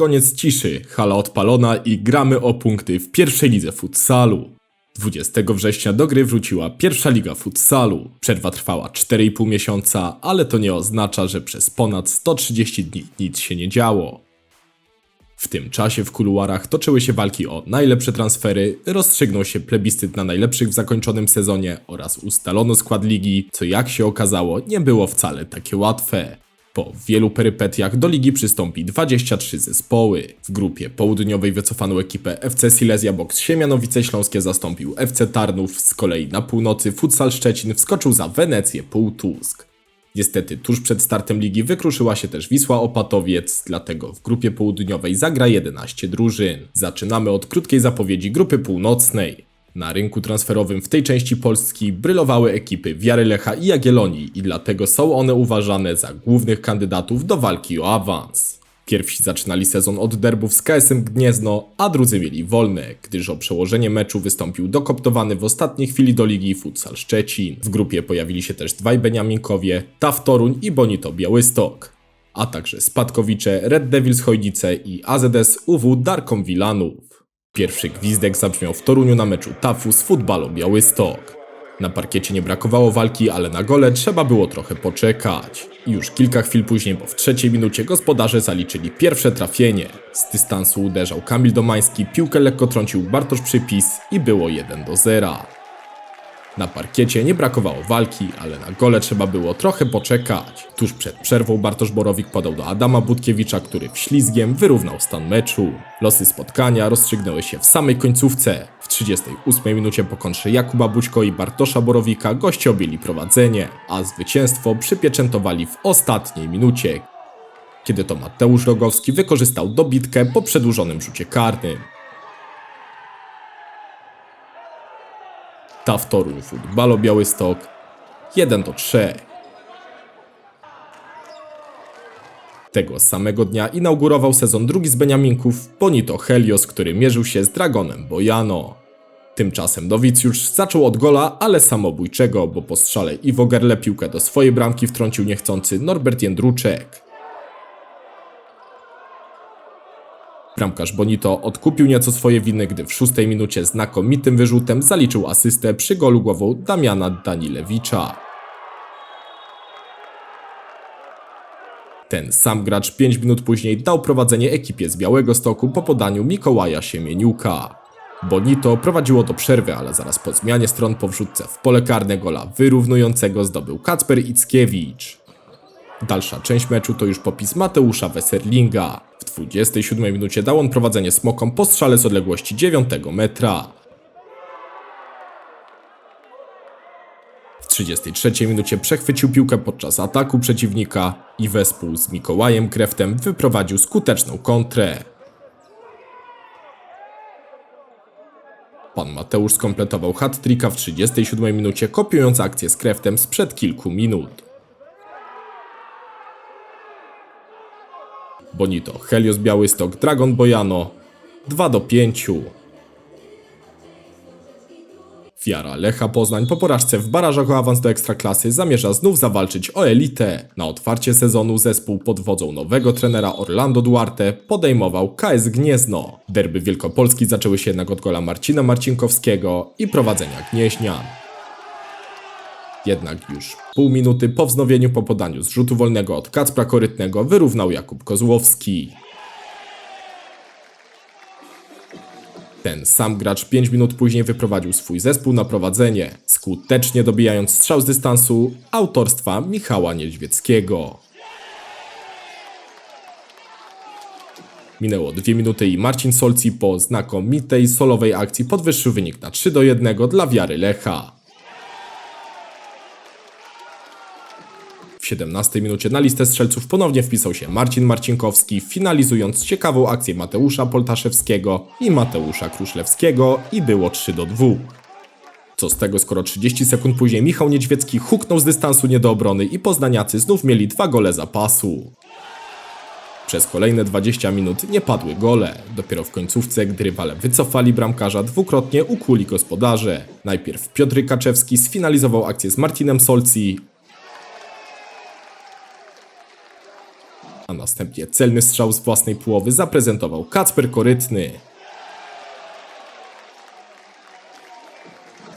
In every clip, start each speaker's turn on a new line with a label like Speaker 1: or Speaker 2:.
Speaker 1: Koniec ciszy, hala odpalona i gramy o punkty w pierwszej lidze futsalu. 20 września do gry wróciła pierwsza liga futsalu. Przerwa trwała 4,5 miesiąca, ale to nie oznacza, że przez ponad 130 dni nic się nie działo. W tym czasie w kuluarach toczyły się walki o najlepsze transfery, rozstrzygnął się plebiscyt na najlepszych w zakończonym sezonie oraz ustalono skład ligi, co jak się okazało nie było wcale takie łatwe. Po wielu perypetiach do ligi przystąpi 23 zespoły. W grupie południowej wycofaną ekipę FC Silesia Box Siemianowice Śląskie zastąpił FC Tarnów, z kolei na północy Futsal Szczecin wskoczył za Wenecję Półtusk. Niestety tuż przed startem ligi wykruszyła się też Wisła Opatowiec, dlatego w grupie południowej zagra 11 drużyn. Zaczynamy od krótkiej zapowiedzi grupy północnej. Na rynku transferowym w tej części Polski brylowały ekipy Wiary Lecha i Jagiellonii i dlatego są one uważane za głównych kandydatów do walki o awans. Pierwsi zaczynali sezon od derbów z KSM Gniezno, a drudzy mieli wolne, gdyż o przełożenie meczu wystąpił dokoptowany w ostatniej chwili do ligi Futsal Szczecin. W grupie pojawili się też dwaj Beniaminkowie, TAF Toruń i Bonito Białystok, a także Spadkowicze, Red Devils Chojnice i AZS UW Darkom Wilanów. Pierwszy gwizdek zabrzmiał w Toruniu na meczu TAF-u z futbalu Białystok. Na parkiecie nie brakowało walki, ale na gole trzeba było trochę poczekać. I już kilka chwil później, bo w trzeciej minucie gospodarze zaliczyli pierwsze trafienie. Z dystansu uderzał Kamil Domański, piłkę lekko trącił Bartosz Przypis i było 1 do 0. Na parkiecie nie brakowało walki, ale na gole trzeba było trochę poczekać. Tuż przed przerwą Bartosz Borowik podał do Adama Budkiewicza, który wślizgiem wyrównał stan meczu. Losy spotkania rozstrzygnęły się w samej końcówce. W 38 minucie po kontrze Jakuba Bućko i Bartosza Borowika goście objęli prowadzenie, a zwycięstwo przypieczętowali w ostatniej minucie, kiedy to Mateusz Rogowski wykorzystał dobitkę po przedłużonym rzucie karnym. TAF Toruń Futbalo Białystok 1 do 3. Tego samego dnia inaugurował sezon drugi z Beniaminków Bonito Helios, który mierzył się z Dragonem Bojano. Tymczasem Nowicjusz zaczął od gola, ale samobójczego, bo po strzale Iwo Gerle piłkę do swojej bramki wtrącił niechcący Norbert Jędruczek. Bramkarz Bonito odkupił nieco swoje winy, gdy w szóstej minucie znakomitym wyrzutem zaliczył asystę przy golu głową Damiana Danilewicza. Ten sam gracz 5 minut później dał prowadzenie ekipie z Białego Stoku po podaniu Mikołaja Siemieniuka. Bonito prowadziło do przerwy, ale zaraz po zmianie stron po wrzutce w pole karne gola wyrównującego zdobył Kacper Ickiewicz. Dalsza część meczu to już popis Mateusza Weserlinga. W 27 minucie dał on prowadzenie smokom po strzale z odległości 9 metra. W 33 minucie przechwycił piłkę podczas ataku przeciwnika i wespół z Mikołajem Kreftem wyprowadził skuteczną kontrę. Pan Mateusz skompletował hat-tricka w 37 minucie, kopiując akcję z Kreftem sprzed kilku minut. Bonito, Helios Białystok, Dragon Bojano 2 do 5. Wiara Lecha Poznań po porażce w barażach o awans do Ekstraklasy zamierza znów zawalczyć o elitę. Na otwarcie sezonu zespół pod wodzą nowego trenera Orlando Duarte podejmował KS Gniezno. Derby Wielkopolski zaczęły się jednak od gola Marcina Marcinkowskiego i prowadzenia Gnieźnian. Jednak już pół minuty po wznowieniu po podaniu z rzutu wolnego od Kacpra Korytnego wyrównał Jakub Kozłowski. Ten sam gracz 5 minut później wyprowadził swój zespół na prowadzenie, skutecznie dobijając strzał z dystansu autorstwa Michała Niedźwieckiego. Minęło 2 minuty i Marcin Solci po znakomitej solowej akcji podwyższył wynik na 3 do 1 dla wiary Lecha. 17 minucie na listę strzelców ponownie wpisał się Marcin Marcinkowski, finalizując ciekawą akcję Mateusza Poltaszewskiego i Mateusza Kruszlewskiego i było 3 do 2. Co z tego, skoro 30 sekund później Michał Niedźwiecki huknął z dystansu nie do obrony i poznaniacy znów mieli dwa gole zapasu. Przez kolejne 20 minut nie padły gole. Dopiero w końcówce, gdy rywale wycofali bramkarza, dwukrotnie ukuli gospodarze. Najpierw Piotr Kaczewski sfinalizował akcję z Martinem Solci, A następnie celny strzał z własnej połowy zaprezentował Kacper Korytny.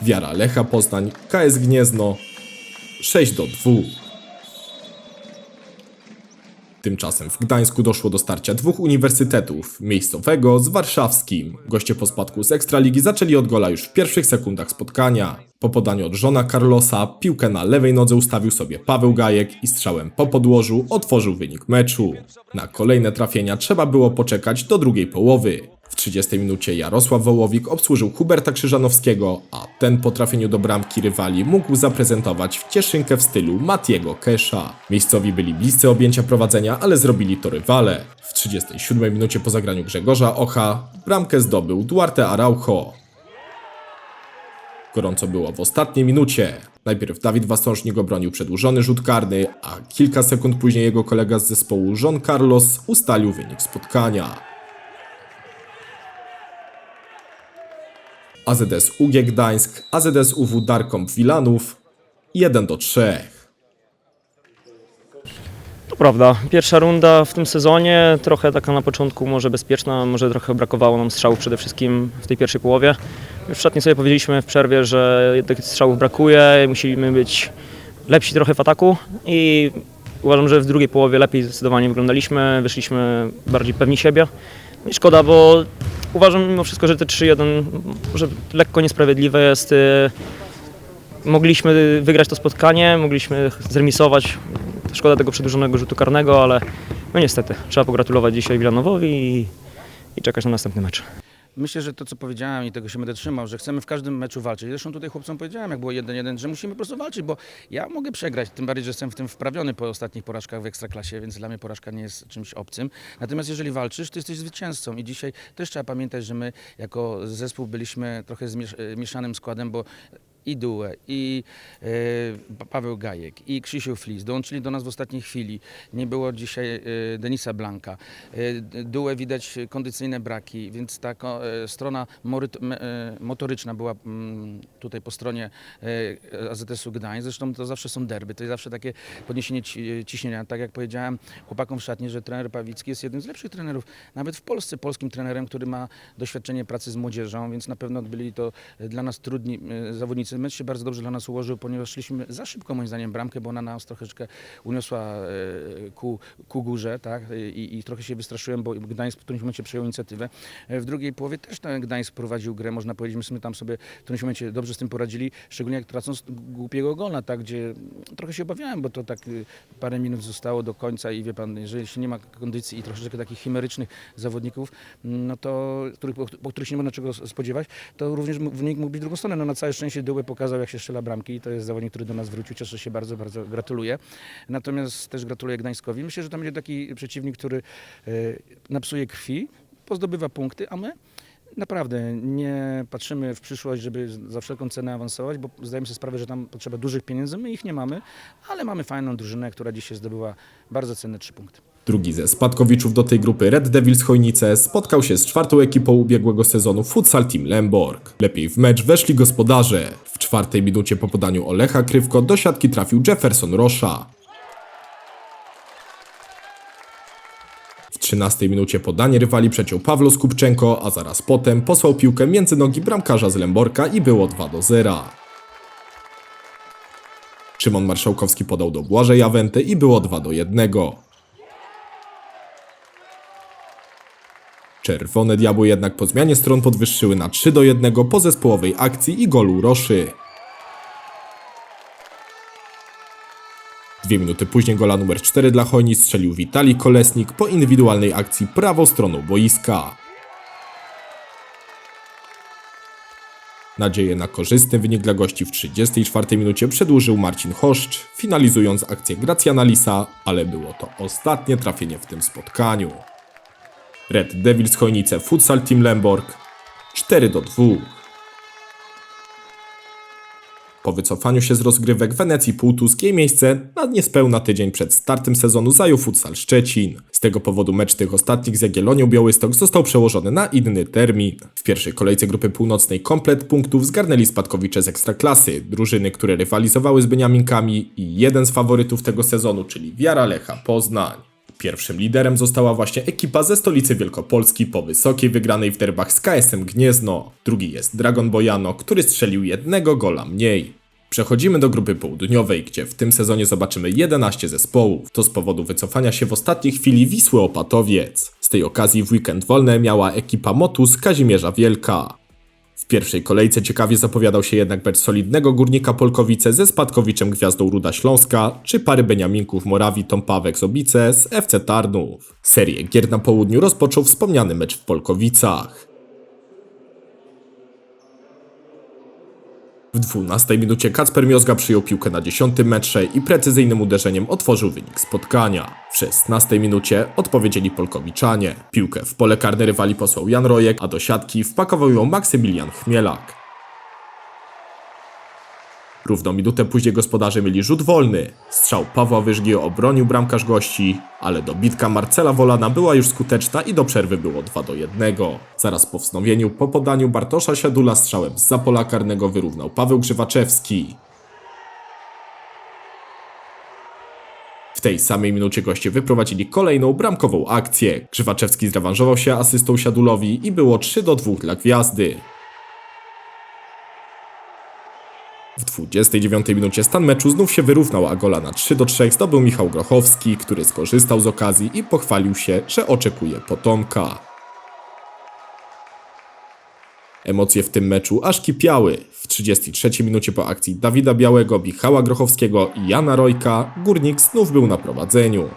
Speaker 1: Wiara Lecha Poznań, KS Gniezno 6 do 2. Tymczasem w Gdańsku doszło do starcia dwóch uniwersytetów, miejscowego z warszawskim. Goście po spadku z Ekstraligi zaczęli od gola już w pierwszych sekundach spotkania. Po podaniu od żona Carlosa piłkę na lewej nodze ustawił sobie Paweł Gajek i strzałem po podłożu otworzył wynik meczu. Na kolejne trafienia trzeba było poczekać do drugiej połowy. W 30 minucie Jarosław Wołowik obsłużył Huberta Krzyżanowskiego, a ten po trafieniu do bramki rywali mógł zaprezentować wcieszynkę w stylu Matiego Kesha. Miejscowi byli bliscy objęcia prowadzenia, ale zrobili to rywale. W 37 minucie po zagraniu Grzegorza Ocha bramkę zdobył Duarte Araujo. Gorąco było w ostatniej minucie. Najpierw Dawid Wasążnik obronił przedłużony rzut karny, a kilka sekund później jego kolega z zespołu Jean Carlos ustalił wynik spotkania. AZS UG Gdańsk, AZS UW Darkomp Wilanów 1 do 3.
Speaker 2: To prawda. Pierwsza runda w tym sezonie, trochę taka na początku może bezpieczna, może trochę brakowało nam strzałów przede wszystkim w tej pierwszej połowie. Już w szatni sobie powiedzieliśmy w przerwie, że tych strzałów brakuje, musimy być lepsi trochę w ataku i uważam, że w drugiej połowie lepiej zdecydowanie wyglądaliśmy, wyszliśmy bardziej pewni siebie. I szkoda, bo uważam mimo wszystko, że te 3-1 może lekko niesprawiedliwe jest. y, Mogliśmy wygrać to spotkanie, mogliśmy zremisować. Szkoda tego przedłużonego rzutu karnego, ale no niestety, trzeba pogratulować dzisiaj Wilanowowi i, i czekać na następny mecz.
Speaker 3: Myślę, że to, co powiedziałem i tego się będę trzymał, że chcemy w każdym meczu walczyć. Zresztą tutaj chłopcom powiedziałem, jak było 1-1, że musimy po prostu walczyć, bo ja mogę przegrać, tym bardziej, że jestem w tym wprawiony po ostatnich porażkach w Ekstraklasie, więc dla mnie porażka nie jest czymś obcym. Natomiast jeżeli walczysz, to jesteś zwycięzcą i dzisiaj też trzeba pamiętać, że my jako zespół byliśmy trochę e, mieszanym składem, bo i Due, i e, Pa- Paweł Gajek, i Krzysiu Flis dołączyli do nas w ostatniej chwili. Nie było dzisiaj e, Denisa Blanka. E, Due widać kondycyjne braki, więc ta e, strona moryt, motoryczna była mm, tutaj po stronie e, AZS-u Gdańsk. Zresztą to zawsze są derby, to jest zawsze takie podniesienie ci- ciśnienia. Tak jak powiedziałem chłopakom w szatni, że trener Pawicki jest jednym z lepszych trenerów, nawet w Polsce, polskim trenerem, który ma doświadczenie pracy z młodzieżą, więc na pewno byli to dla nas trudni e, Mecz się bardzo dobrze dla nas ułożył, ponieważ szliśmy za szybko moim zdaniem bramkę, bo ona nas troszeczkę uniosła e, ku, ku górze, tak? I, I trochę się wystraszyłem, bo Gdańsk w którymś momencie przejął inicjatywę. E, W drugiej połowie też ten Gdańsk prowadził grę, można powiedzieć, myśmy tam sobie w którymś momencie dobrze z tym poradzili, szczególnie jak tracąc głupiego gola, tak? Gdzie trochę się obawiałem, bo to tak y, parę minut zostało do końca i wie pan, jeżeli się nie ma kondycji i troszeczkę takich chimerycznych zawodników, no to, których, po, po których się nie można czego spodziewać, to również wynik mógł być drugą stronę. No na całe szczęście Pokazał, jak się strzela bramki i to jest zawodnik, który do nas wrócił. Cieszę się bardzo, bardzo gratuluję. Natomiast też gratuluję Gdańskowi. Myślę, że tam będzie taki przeciwnik, który e, napsuje krwi, pozdobywa punkty, a my naprawdę nie patrzymy w przyszłość, żeby za wszelką cenę awansować, bo zdajemy sobie sprawę, że tam potrzeba dużych pieniędzy. My ich nie mamy, ale mamy fajną drużynę, która dzisiaj zdobyła bardzo cenne trzy punkty.
Speaker 1: Drugi ze spadkowiczów do tej grupy Red Devils Chojnice spotkał się z czwartą ekipą ubiegłego sezonu Futsal Team Lemborg. Lepiej w mecz weszli gospodarze. W czwartej minucie po podaniu Olecha Krywko do siatki trafił Jefferson Rosza. W 13 minucie podanie rywali przeciął Pawlo Skupczenko, a zaraz potem posłał piłkę między nogi bramkarza z Lemborka i było 2 do 0. Szymon Marszałkowski podał do Błażeja Wenty i było 2 do 1. Czerwone Diabły jednak po zmianie stron podwyższyły na 3 do 1 po zespołowej akcji i golu Roszy. Dwie minuty później gola numer 4 dla Chojnic strzelił Witali Kolesnik po indywidualnej akcji prawą stroną boiska. Nadzieję na korzystny wynik dla gości w 34 minucie przedłużył Marcin Choszcz, finalizując akcję Gracjana Lisa, ale było to ostatnie trafienie w tym spotkaniu. Red Devils Chojnice Futsal Team Lemborg 4 do 2. Po wycofaniu się z rozgrywek Wenecji Półtusk jej miejsce na niespełna tydzień przed startem sezonu zajął Futsal Szczecin. Z tego powodu mecz tych ostatnich z Jagiellonią Białystok został przełożony na inny termin. W pierwszej kolejce grupy północnej komplet punktów zgarnęli spadkowicze z Ekstraklasy, drużyny, które rywalizowały z Beniaminkami i jeden z faworytów tego sezonu, czyli Wiara Lecha Poznań. Pierwszym liderem została właśnie ekipa ze stolicy Wielkopolski po wysokiej wygranej w derbach z KSM Gniezno. Drugi jest Dragon Bojano, który strzelił jednego gola mniej. Przechodzimy do grupy południowej, gdzie w tym sezonie zobaczymy 11 zespołów. To z powodu wycofania się w ostatniej chwili Wisły Opatowiec. Z tej okazji w weekend wolne miała ekipa Motus Kazimierza Wielka. W pierwszej kolejce ciekawie zapowiadał się jednak mecz solidnego górnika Polkowice ze spadkowiczem Gwiazdą Ruda Śląska, czy pary Beniaminków Morawi Tompawek Zobice z FC Tarnów. Serię gier na południu rozpoczął wspomniany mecz w Polkowicach. W 12 minucie Kacper Miozga przyjął piłkę na 10 metrze i precyzyjnym uderzeniem otworzył wynik spotkania. W 16 minucie odpowiedzieli Polkowiczanie. Piłkę w pole karne rywali posłał Jan Rojek, a do siatki wpakował ją Maksymilian Chmielak. Równo minutę później gospodarze mieli rzut wolny. Strzał Pawła Wyżgi obronił bramkarz gości, ale dobitka Marcela Wolana była już skuteczna i do przerwy było 2 do 1. Zaraz po wznowieniu po podaniu Bartosza Siadula strzałem z pola karnego wyrównał Paweł Grzywaczewski. W tej samej minucie goście wyprowadzili kolejną bramkową akcję. Grzywaczewski zrewanżował się asystą Siadulowi i było 3 do 2 dla Gwiazdy. W 29 minucie stan meczu znów się wyrównał, a gola na 3 do 3 zdobył Michał Grochowski, który skorzystał z okazji i pochwalił się, że oczekuje potomka. Emocje w tym meczu aż kipiały. W 33 minucie po akcji Dawida Białego, Michała Grochowskiego i Jana Rojka Górnik znów był na prowadzeniu.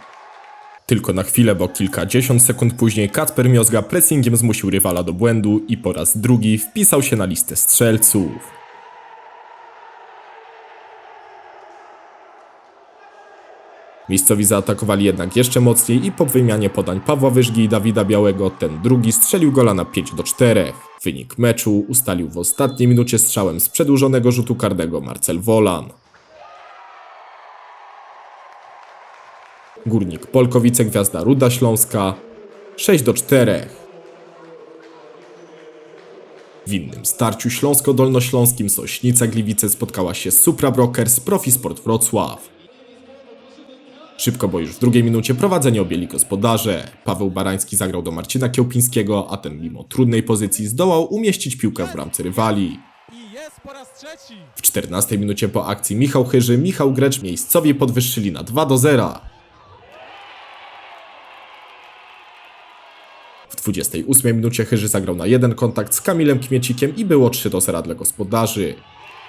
Speaker 1: Tylko na chwilę, bo kilkadziesiąt sekund później Kacper Miozga pressingiem zmusił rywala do błędu i po raz drugi wpisał się na listę strzelców. Miejscowi zaatakowali jednak jeszcze mocniej i po wymianie podań Pawła Wyżgi i Dawida Białego ten drugi strzelił gola na 5 do 4. Wynik meczu ustalił w ostatniej minucie strzałem z przedłużonego rzutu karnego Marcel Wolan. Górnik Polkowice Gwiazda Ruda Śląska 6 do 4. W innym starciu śląsko-dolnośląskim Sośnica Gliwice spotkała się z Supra Brokers Profi Sport Wrocław. Szybko, bo już w drugiej minucie prowadzenie objęli gospodarze. Paweł Barański zagrał do Marcina Kiełpińskiego, a ten mimo trudnej pozycji zdołał umieścić piłkę w bramce rywali.
Speaker 4: I jest po raz trzeci.
Speaker 1: W 14 minucie po akcji Michał Chyży, Michał Grecz miejscowi podwyższyli na 2 do 0. W 28 minucie Chyży zagrał na jeden kontakt z Kamilem Kmiecikiem i było 3 do 0 dla gospodarzy.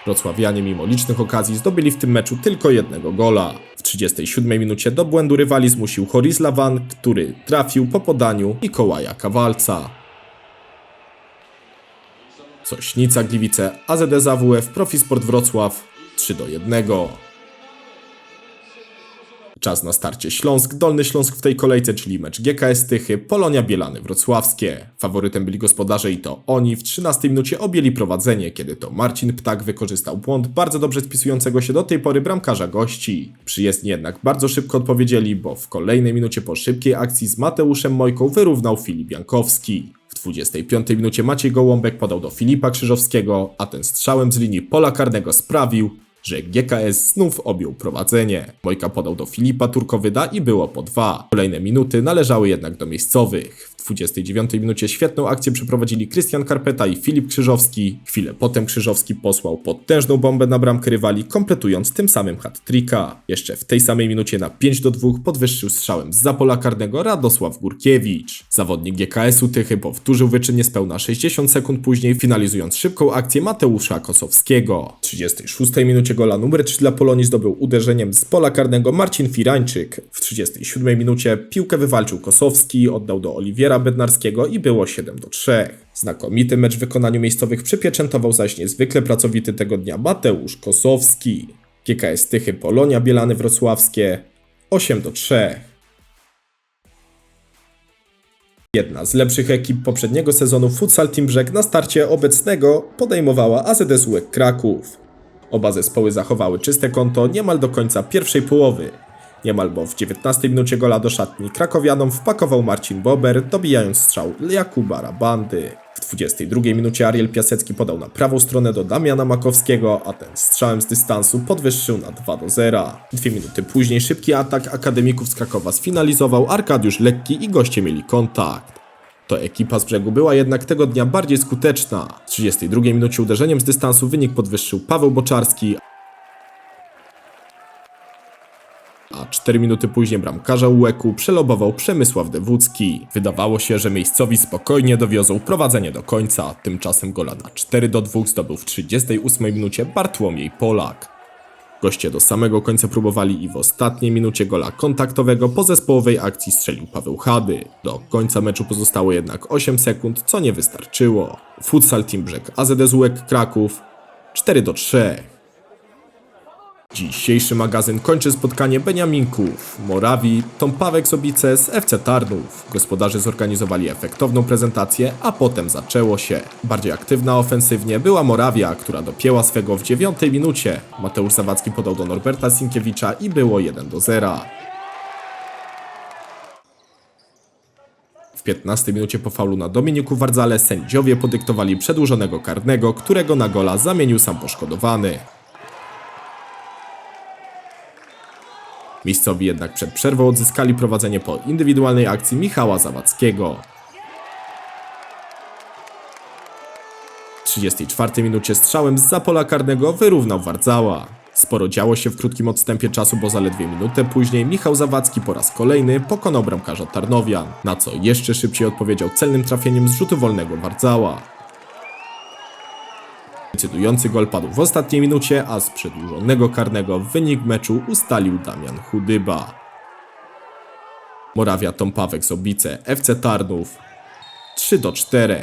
Speaker 1: Wrocławianie mimo licznych okazji zdobyli w tym meczu tylko jednego gola. W 37 minucie do błędu rywali zmusił Horis Lawan, który trafił po podaniu Mikołaja Kawalca. Sośnica Gliwice, AZD AWF, Profisport Wrocław 3 do 1. Czas na starcie Śląsk, Dolny Śląsk w tej kolejce, czyli mecz GKS Tychy, Polonia Bielany Wrocławskie. Faworytem byli gospodarze i to oni w 13 minucie objęli prowadzenie, kiedy to Marcin Ptak wykorzystał błąd bardzo dobrze spisującego się do tej pory bramkarza gości. Przyjezdni jednak bardzo szybko odpowiedzieli, bo w kolejnej minucie po szybkiej akcji z Mateuszem Mojką wyrównał Filip Jankowski. W 25 minucie Maciej Gołąbek podał do Filipa Krzyżowskiego, a ten strzałem z linii pola karnego sprawił, że GKS znów objął prowadzenie. Mojka podał do Filipa Turkowyda i było po dwa. Kolejne minuty należały jednak do miejscowych. W 29 minucie świetną akcję przeprowadzili Krystian Karpeta i Filip Krzyżowski. Chwilę potem Krzyżowski posłał potężną bombę na bramkę rywali, kompletując tym samym hat-tricka. Jeszcze w tej samej minucie na 5 do 2 podwyższył strzałem z pola karnego Radosław Górkiewicz. Zawodnik GKS-u Tychy powtórzył wyczyn niespełna 60 sekund później, finalizując szybką akcję Mateusza Kosowskiego. W 36 minucie gola numer 3 dla Polonii zdobył uderzeniem z pola karnego Marcin Firańczyk. W 37 minucie piłkę wywalczył Kosowski, oddał do Oliwiera Bednarskiego i było 7 do 3. Znakomity mecz w wykonaniu miejscowych przypieczętował zaś niezwykle pracowity tego dnia Mateusz Kosowski. GKS Tychy Polonia Bielany Wrocławskie 8 do 3. Jedna z lepszych ekip poprzedniego sezonu Futsal Team Brzeg na starcie obecnego podejmowała AZS UEK Kraków. Oba zespoły zachowały czyste konto niemal do końca pierwszej połowy. Niemal bo w 19 minucie gola do szatni krakowianom wpakował Marcin Bober, dobijając strzał Jakuba Rabandy. W 22 minucie Ariel Piasecki podał na prawą stronę do Damiana Makowskiego, a ten strzałem z dystansu podwyższył na 2 do 0. Dwie minuty później szybki atak akademików z Krakowa sfinalizował Arkadiusz Lekki i goście mieli kontakt. To ekipa z brzegu była jednak tego dnia bardziej skuteczna. W 32 minucie uderzeniem z dystansu wynik podwyższył Paweł Boczarski, a 4 minuty później bramkarza UEK-u przelobował Przemysław Dewódzki. Wydawało się, że miejscowi spokojnie dowiozą prowadzenie do końca, tymczasem gola na 4 do 2 zdobył w 38 minucie Bartłomiej Polak. Goście do samego końca próbowali i w ostatniej minucie gola kontaktowego po zespołowej akcji strzelił Paweł Chady. Do końca meczu pozostało jednak 8 sekund, co nie wystarczyło. Futsal Team Brzeg AZS UEK Kraków 4 do 3. Dzisiejszy magazyn kończy spotkanie Beniaminków, Morawi, Tompawek Sobice z FC Tarnów. Gospodarze zorganizowali efektowną prezentację, a potem zaczęło się. Bardziej aktywna ofensywnie była Morawia, która dopięła swego w dziewiątej minucie. Mateusz Zawadzki podał do Norberta Sinkiewicza i było 1 do 0. W 15 minucie po faulu na Dominiku Wardzale sędziowie podyktowali przedłużonego karnego, którego na gola zamienił sam poszkodowany. Miejscowi jednak przed przerwą odzyskali prowadzenie po indywidualnej akcji Michała Zawadzkiego. W 34 minucie strzałem z pola karnego wyrównał Wardzała. Sporo działo się w krótkim odstępie czasu, bo zaledwie minutę później Michał Zawadzki po raz kolejny pokonał bramkarza Tarnowian, na co jeszcze szybciej odpowiedział celnym trafieniem z rzutu wolnego Wardzała. Decydujący gol padł w ostatniej minucie, a z przedłużonego karnego wynik meczu ustalił Damian Chudyba. Morawia Tompawek z Obice, FC Tarnów 3 do 4.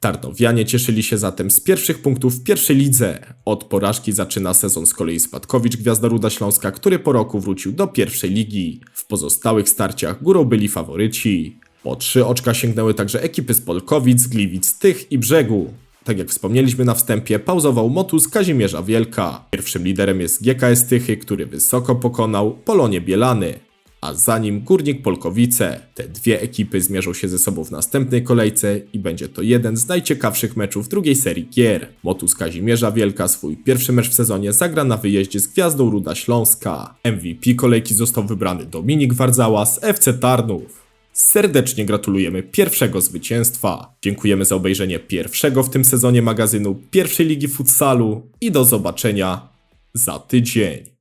Speaker 1: Tarnowianie cieszyli się zatem z pierwszych punktów w pierwszej lidze. Od porażki zaczyna sezon z kolei Spadkowicz Gwiazda Ruda Śląska, który po roku wrócił do pierwszej ligi. W pozostałych starciach górą byli faworyci. Po trzy oczka sięgnęły także ekipy z Polkowic, Gliwic, Tych i Brzegu. Tak jak wspomnieliśmy na wstępie, pauzował Motus Kazimierza Wielka. Pierwszym liderem jest GKS Tychy, który wysoko pokonał Polonie Bielany. A za nim Górnik Polkowice. Te dwie ekipy zmierzą się ze sobą w następnej kolejce i będzie to jeden z najciekawszych meczów drugiej serii gier. Motus Kazimierza Wielka swój pierwszy mecz w sezonie zagra na wyjeździe z Gwiazdą Ruda Śląska. MVP kolejki został wybrany Dominik Wardzała z FC Tarnów. Serdecznie gratulujemy pierwszego zwycięstwa. Dziękujemy za obejrzenie pierwszego w tym sezonie magazynu pierwszej ligi futsalu i do zobaczenia za tydzień.